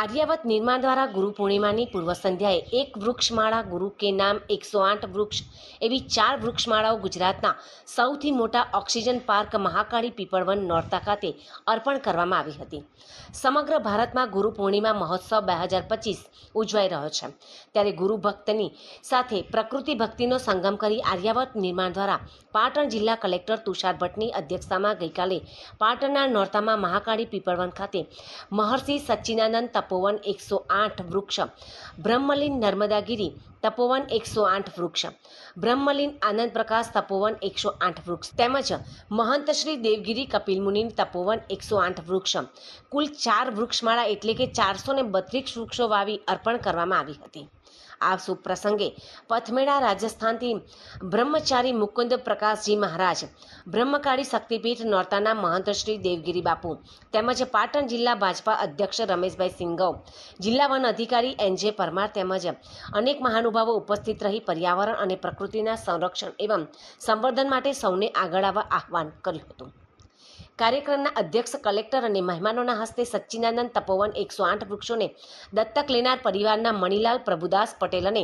આર્યાવત નિર્માણ દ્વારા ગુરુ પૂર્ણિમાની પૂર્વ સંધ્યાએ એક વૃક્ષમાળા ગુરુ કે નામ એકસો આઠ વૃક્ષ એવી ચાર વૃક્ષમાળાઓ ગુજરાતના સૌથી મોટા ઓક્સિજન પાર્ક મહાકાળી પીપળવન નોરતા ખાતે અર્પણ કરવામાં આવી હતી. સમગ્ર ભારતમાં ગુરુ પૂર્ણિમા મહોત્સવ બે હજાર પચીસ ઉજવાઈ રહ્યો છે. ત્યારે ગુરુ ભક્તની સાથે પ્રકૃતિ ભક્તિનો સંગમ કરી આર્યાવત નિર્માણ દ્વારા પાટણ જિલ્લા કલેક્ટર તુષાર ભટ્ટની અધ્યક્ષતામાં ગઈકાલે પાટણના નોરતામાં મહાકાળી પીપળવન ખાતે મહર્ષિ સચ્ચિદાનંદ તપોવન એકસો આઠ વૃક્ષ. બ્રહ્મલીન નર્મદાગીરી, તપોવન એકસો આઠ વૃક્ષ. બ્રહ્મલીન આનંદ પ્રકાશ, તપોવન એકસો આઠ વૃક્ષ. તેમજ મહંત શ્રી દેવગીરી કપિલ મુનિ તપોવન એકસો આઠ વૃક્ષ. કુલ ચાર વૃક્ષમાળા એટલે કે ચારસો ને બત્રીસ વૃક્ષો વાવી અર્પણ કરવામાં આવી હતી. આ શુભ પ્રસંગે પથમેડા રાજસ્થાનથી બ્રહ્મચારી મુકુંદ પ્રકાશજી મહારાજ, બ્રહ્મકાળી શક્તિપીઠ નોરતાના મહંત શ્રી દેવગીરી બાપુ તેમજ પાટણ જિલ્લા ભાજપા અધ્યક્ષ રમેશભાઈ સિંઘવ, જિલ્લા વન અધિકારી એન જે પરમાર તેમજ અનેક મહાનુભાવો ઉપસ્થિત રહી પર્યાવરણ અને પ્રકૃતિના સંરક્ષણ એવં સંવર્ધન માટે સૌને આગળ આવવા આહવાન કર્યું હતું. કાર્યક્રમના અધ્યક્ષ, કલેક્ટર અને મહેમાનોના હસ્તે સચ્ચિદાનંદ તપોવન એકસો આઠ વૃક્ષોને દત્તક લેનાર પરિવારના મણિલાલ પ્રભુદાસ પટેલ અને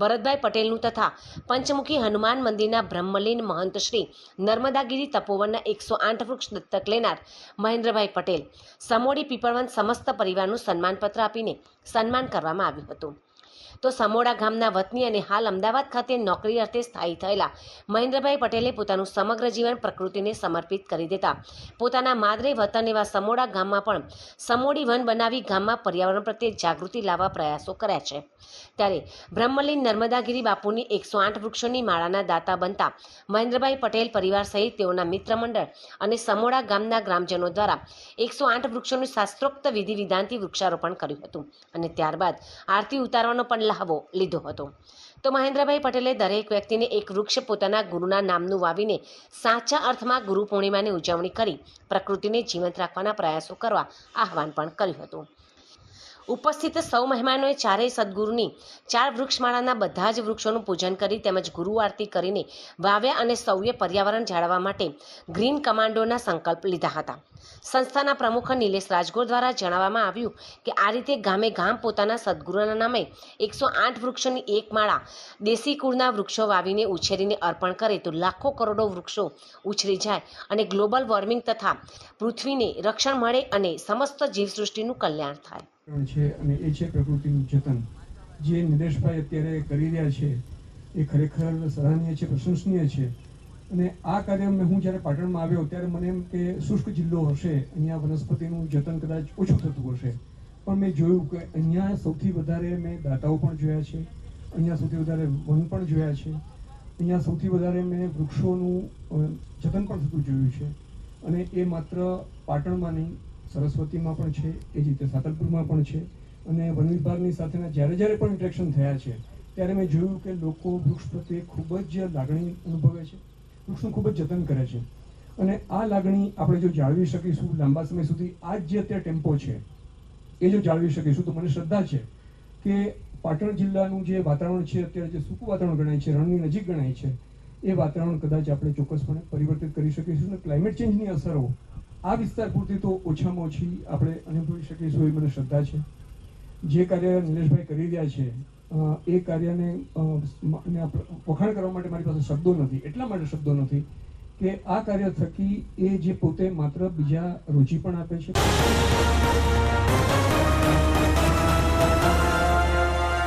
ભરતભાઈ પટેલનું તથા પંચમુખી હનુમાન મંદિરના બ્રહ્મલીન મહંત શ્રી નર્મદાગીરી તપોવનના એકસો આઠ વૃક્ષ દત્તક લેનાર મહેન્દ્રભાઈ પટેલ. સમોડી પીપળવન સમસ્ત પરિવારનું સન્માનપત્ર આપીને સન્માન કરવામાં આવ્યું હતું. તો સમોડા ગામના વતની અને હાલ અમદાવાદ ખાતે નોકરી અર્થે સ્થાયી થયેલા મહેન્દ્રભાઈ પટેલે પોતાનું સમગ્ર જીવન પ્રકૃતિને સમર્પિત કરી દેતા. પોતાના માદરે વતન એવા સમોડા ગામમાં પણ સમોડી વન બનાવી ગામમાં પર્યાવરણ પ્રત્યે જાગૃતિ લાવવા પ્રયાસો કર્યા છે. ત્યારે બ્રહ્મલીન નર્મદાગીરી બાપુની એકસો આઠ વૃક્ષોની માળાના દાતા બનતા મહેન્દ્રભાઈ પટેલ પરિવાર સહિત તેઓના મિત્ર મંડળ અને સમોડા ગામના ગ્રામજનો દ્વારા એકસો આઠ વૃક્ષોનું શાસ્ત્રોક્ત વિધિ વિધાનથી વૃક્ષારોપણ કર્યું હતું અને ત્યારબાદ આરતી ઉતારવાનો પણ લહાવો લીધો હતો. તો મહેન્દ્રભાઈ પટેલે દરેક વ્યક્તિને એક વૃક્ષ પોતાના ગુરુના નામનું વાવીને સાચા અર્થમાં ગુરુ પૂર્ણિમાની ઉજવણી કરી પ્રકૃતિને જીવંત રાખવાના પ્રયાસો કરવા આહવાન પણ કર્યું હતું. ઉપસ્થિત સૌ મહેમાનોએ ચારેય સદગુરુની ચાર વૃક્ષમાળાના બધા જ વૃક્ષોનું પૂજન કરી તેમજ ગુરુ આરતી કરીને વાવ્યા અને સૌએ પર્યાવરણ જાળવવા માટે ગ્રીન કમાન્ડોના સંકલ્પ લીધા હતા. સંસ્થાના પ્રમુખ નિલેશ રાજગોર દ્વારા જણાવવામાં આવ્યું કે આ રીતે ગામે ગામ પોતાના સદગુરુના નામે એકસો આઠ વૃક્ષોની એક માળા દેશી કુળના વૃક્ષો વાવીને ઉછેરીને અર્પણ કરે તો લાખો કરોડો વૃક્ષો ઉછરી જાય અને ગ્લોબલ વોર્મિંગ તથા પૃથ્વીને રક્ષણ મળે અને સમસ્ત જીવસૃષ્ટિનું કલ્યાણ થાય. છે અને એ છે પ્રકૃતિનું જતન. જે નિલેશભાઈ અત્યારે કરી રહ્યા છે, એ ખરેખર સરાહનીય છે, પ્રશંસનીય છે. અને આ કાર્ય મેં હું જ્યારે પાટણમાં આવ્યો ત્યારે મને એમ કે શુષ્ક જિલ્લો હશે, અહીંયા વનસ્પતિનું જતન કદાચ ઓછું થતું હશે. પણ મેં જોયું કે અહીંયા સૌથી વધારે મેં દાતાઓ પણ જોયા છે, અહીંયા સૌથી વધારે વન પણ જોયા છે, અહીંયા સૌથી વધારે મેં વૃક્ષોનું જતન પણ થતું જોયું છે. અને એ માત્ર પાટણમાં નહીં સરસ્વતીમાં પણ છે, એ જ રીતે સાતલપુરમાં પણ છે. અને વન વિભાગની સાથેના જ્યારે જ્યારે પણ ઇન્ટરેક્શન થયા છે, ત્યારે મેં જોયું કે લોકો વૃક્ષ પ્રત્યે ખૂબ જ લાગણી અનુભવે છે. વૃક્ષનું ખૂબ જ જતન કરે છે. અને આ લાગણી આપણે જો જાળવી શકીશું લાંબા સમય સુધી આ જે અત્યારે ટેમ્પો છે, એ જો જાળવી શકીશું, તો મને શ્રદ્ધા છે કે પાટણ જિલ્લાનું જે વાતાવરણ છે, અત્યારે જે સૂકું વાતાવરણ ગણાય છે, રણની નજીક ગણાય છે, એ વાતાવરણ કદાચ આપણે ચોક્કસપણે પરિવર્તિત કરી શકીશું અને ક્લાઇમેટ ચેન્જની અસરો આ વિસ્તાર પૂરતી તો ઓછામાં ઓછી આપણે અનુભવી શકીશું એવી મને શ્રદ્ધા છે. જે કાર્ય નિલેશભાઈ કરી રહ્યા છે એ કાર્યને વખાણ કરવા માટે મારી પાસે શબ્દો નથી, એટલા માટે શબ્દો નથી કે આ કાર્ય થકી એ જે પોતે માત્ર બીજા રુચિ પણ આપે છે.